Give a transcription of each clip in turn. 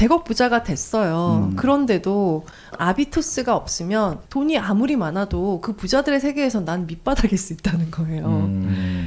100억 부자가 됐어요. 음. 그런데도 아비투스가 없으면 돈이 아무리 많아도 그 부자들의 세계에서 난 밑바닥일 수 있다는 거예요. 음,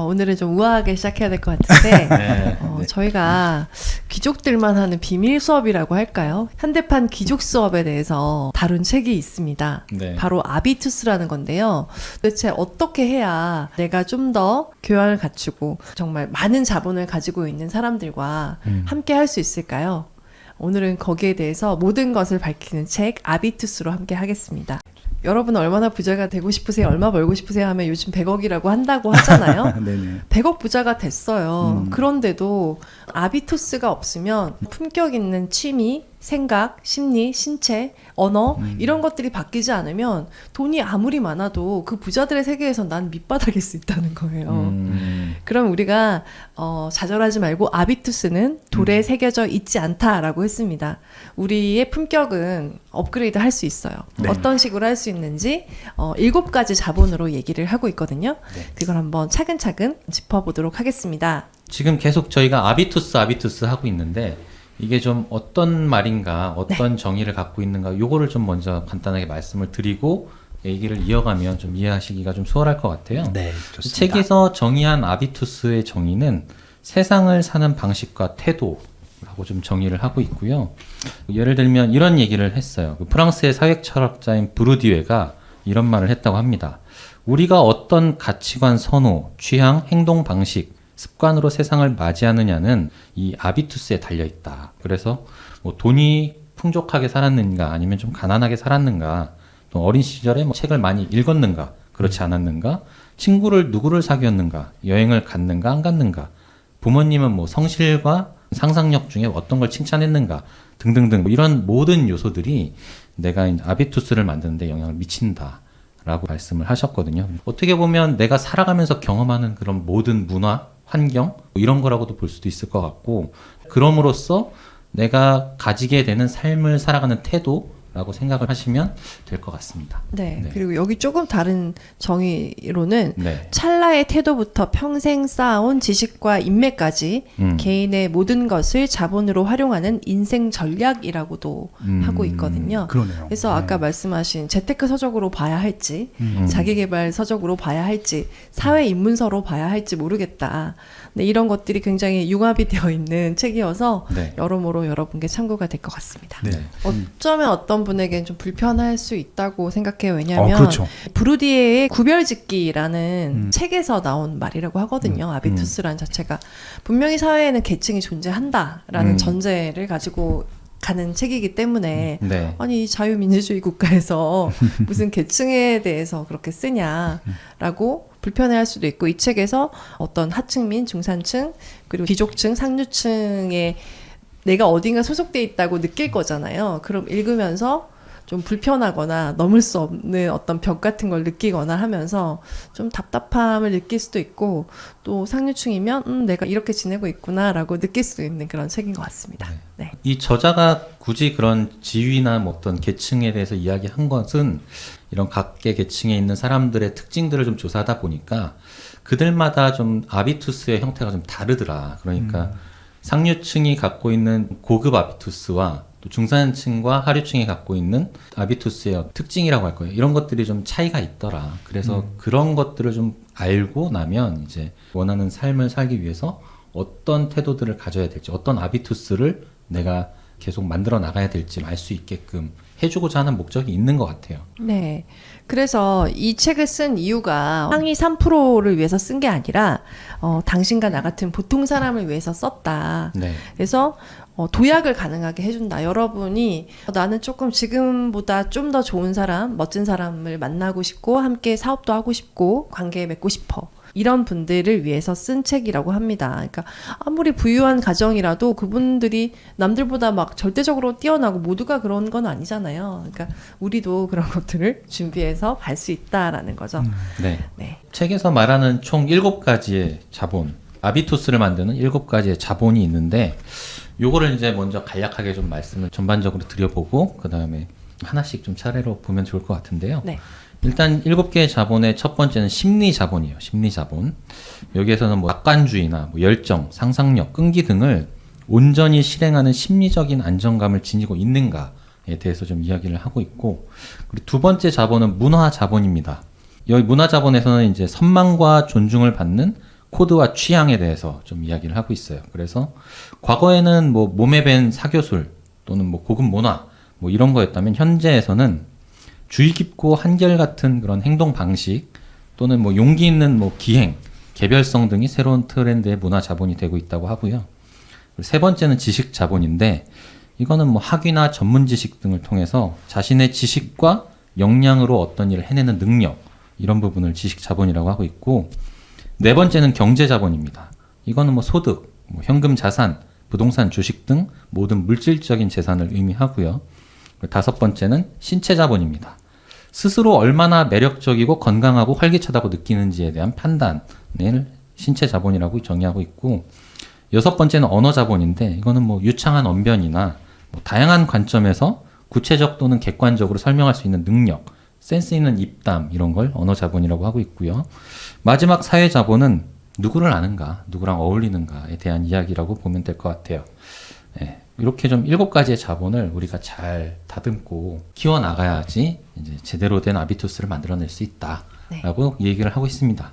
어, 오늘은 좀 우아하게 시작해야 될 것 같은데 네. 어, 네. 저희가 귀족들만 하는 비밀 수업이라고 할까요? 현대판 귀족 수업에 대해서 다룬 책이 있습니다. 네. 바로 아비투스라는 건데요. 도대체 어떻게 해야 내가 좀 더 교양을 갖추고 정말 많은 자본을 가지고 있는 사람들과 음. 함께 할 수 있을까요? 오늘은 거기에 대해서 모든 것을 밝히는 책 아비투스로 함께 하겠습니다. 여러분 얼마나 부자가 되고 싶으세요? 얼마 벌고 싶으세요? 하면 요즘 100억이라고 한다고 하잖아요. 네네. 100억 부자가 됐어요. 음. 그런데도 아비투스가 없으면 품격 있는 취미, 생각, 심리, 신체, 언어 음. 이런 것들이 바뀌지 않으면 돈이 아무리 많아도 그 부자들의 세계에서 난 밑바닥일 수 있다는 거예요. 음, 그럼 우리가 어, 좌절하지 말고 아비투스는 돌에 음. 새겨져 있지 않다라고 했습니다. 우리의 품격은 업그레이드 할 수 있어요. 네. 어떤 식으로 할 수 있는지 어, 일곱 가지 자본으로 얘기를 하고 있거든요. 네. 그걸 한번 차근차근 짚어보도록 하겠습니다. 지금 계속 저희가 아비투스 아비투스 하고 있는데 이게 좀 어떤 말인가 어떤 정의를 갖고 있는가 요거를 좀 먼저 간단하게 말씀을 드리고 얘기를 이어가면 좀 이해하시기가 좀 수월할 것 같아요. 네, 이 좋습니다. 책에서 정의한 아비투스의 정의는 세상을 사는 방식과 태도라고 좀 정의를 하고 있고요. 예를 들면 이런 얘기를 했어요. 그 프랑스의 사회 철학자인 브루디웨가 이런 말을 했다고 합니다. 우리가 어떤 가치관 선호, 취향, 행동 방식, 습관으로 세상을 맞이하느냐는 이 아비투스에 달려 있다. 그래서 뭐 돈이 풍족하게 살았는가 아니면 좀 가난하게 살았는가 또 어린 시절에 뭐 책을 많이 읽었는가 그렇지 않았는가 친구를 누구를 사귀었는가 여행을 갔는가 안 갔는가 부모님은 뭐 성실과 상상력 중에 어떤 걸 칭찬했는가 등등등 뭐 이런 모든 요소들이 내가 아비투스를 만드는데 영향을 미친다 라고 말씀을 하셨거든요. 어떻게 보면 내가 살아가면서 경험하는 그런 모든 문화, 환경? 뭐 이런 거라고도 볼 수도 있을 것 같고 그럼으로써 내가 가지게 되는 삶을 살아가는 태도 라고 생각을 하시면 될 것 같습니다. 네, 네. 그리고 여기 조금 다른 정의로는 네. 찰나의 태도부터 평생 쌓아온 지식과 인맥까지 음. 개인의 모든 것을 자본으로 활용하는 인생 전략이라고도 음. 하고 있거든요. 그러네요. 그래서 아까 말씀하신 재테크 서적으로 봐야 할지, 음. 자기개발 서적으로 봐야 할지, 사회 입문서로 봐야 할지 모르겠다. 네, 이런 것들이 굉장히 융합이 되어 있는 책이어서 네. 여러모로 여러분께 참고가 될 것 같습니다. 네. 어쩌면 어떤 분에겐 좀 불편할 수 있다고 생각해요. 왜냐하면 어, 그렇죠. 브루디에의 구별짓기라는 음. 책에서 나온 말이라고 하거든요. 음. 아비투스라는 자체가 분명히 사회에는 계층이 존재한다라는 음. 전제를 가지고 가는 책이기 때문에 네. 아니 이 자유민주주의 국가에서 무슨 계층에 대해서 그렇게 쓰냐라고 불편해할 수도 있고 이 책에서 어떤 하층민, 중산층 그리고 귀족층, 상류층에 내가 어딘가 소속돼 있다고 느낄 거잖아요. 그럼 읽으면서 좀 불편하거나 넘을 수 없는 어떤 벽 같은 걸 느끼거나 하면서 좀 답답함을 느낄 수도 있고 또 상류층이면 음, 내가 이렇게 지내고 있구나라고 느낄 수 있는 그런 책인 것 같습니다. 네. 이 저자가 굳이 그런 지위나 뭐 어떤 계층에 대해서 이야기한 것은 이런 각계 계층에 있는 사람들의 특징들을 좀 조사하다 보니까 그들마다 좀 아비투스의 형태가 좀 다르더라. 그러니까 상류층이 갖고 있는 고급 아비투스와 또 중산층과 하류층이 갖고 있는 아비투스의 특징이라고 할 거예요. 이런 것들이 좀 차이가 있더라. 그래서 그런 것들을 좀 알고 나면 이제 원하는 삶을 살기 위해서 어떤 태도들을 가져야 될지, 어떤 아비투스를 내가 계속 만들어 나가야 될지 알 수 있게끔 해주고자 하는 목적이 있는 것 같아요. 네. 그래서 이 책을 쓴 이유가 상위 3%를 위해서 쓴 게 아니라 어, 당신과 나 같은 보통 사람을 위해서 썼다. 네. 그래서 어, 도약을 가능하게 해준다. 여러분이 어, 나는 조금 지금보다 좀 더 좋은 사람, 멋진 사람을 만나고 싶고 함께 사업도 하고 싶고 관계 맺고 싶어. 이런 분들을 위해서 쓴 책이라고 합니다. 그러니까 아무리 부유한 가정이라도 그분들이 남들보다 막 절대적으로 뛰어나고 모두가 그런 건 아니잖아요. 그러니까 우리도 그런 것들을 준비해서 갈 수 있다라는 거죠. 네. 네. 책에서 말하는 총 일곱 가지의 자본, 아비투스를 만드는 일곱 가지의 자본이 있는데 요거를 이제 먼저 간략하게 좀 말씀을 전반적으로 드려보고 그 다음에 하나씩 좀 차례로 보면 좋을 것 같은데요. 네. 일단 일곱 개의 자본의 첫 번째는 심리 자본이에요. 심리 자본. 여기에서는 뭐 낙관주의나 뭐 열정, 상상력, 끈기 등을 온전히 실행하는 심리적인 안정감을 지니고 있는가에 대해서 좀 이야기를 하고 있고 그리고 두 번째 자본은 문화 자본입니다. 여기 문화 자본에서는 이제 선망과 존중을 받는 코드와 취향에 대해서 좀 이야기를 하고 있어요. 그래서 과거에는 뭐 몸에 밴 사교술 또는 뭐 고급 문화 뭐 이런 거였다면 현재에서는 주의 깊고 한결같은 그런 행동 방식 또는 뭐 용기 있는 뭐 기행, 개별성 등이 새로운 트렌드의 문화 자본이 되고 있다고 하고요. 세 번째는 지식 자본인데 이거는 뭐 학위나 전문 지식 등을 통해서 자신의 지식과 역량으로 어떤 일을 해내는 능력 이런 부분을 지식 자본이라고 하고 있고 네 번째는 경제 자본입니다. 이거는 뭐 소득, 뭐 현금 자산, 부동산 주식 등 모든 물질적인 재산을 의미하고요. 그리고 다섯 번째는 신체 자본입니다. 스스로 얼마나 매력적이고 건강하고 활기차다고 느끼는지에 대한 판단을 신체 자본이라고 정의하고 있고 여섯 번째는 언어 자본인데 이거는 뭐 유창한 언변이나 뭐 다양한 관점에서 구체적 또는 객관적으로 설명할 수 있는 능력, 센스 있는 입담 이런 걸 언어 자본이라고 하고 있고요. 마지막 사회 자본은 누구를 아는가, 누구랑 어울리는가에 대한 이야기라고 보면 될 것 같아요. 예, 이렇게 좀 일곱 가지의 자본을 우리가 잘 다듬고 키워 나가야지 이제 제대로 된 아비투스를 만들어낼 수 있다라고 얘기를 하고 있습니다.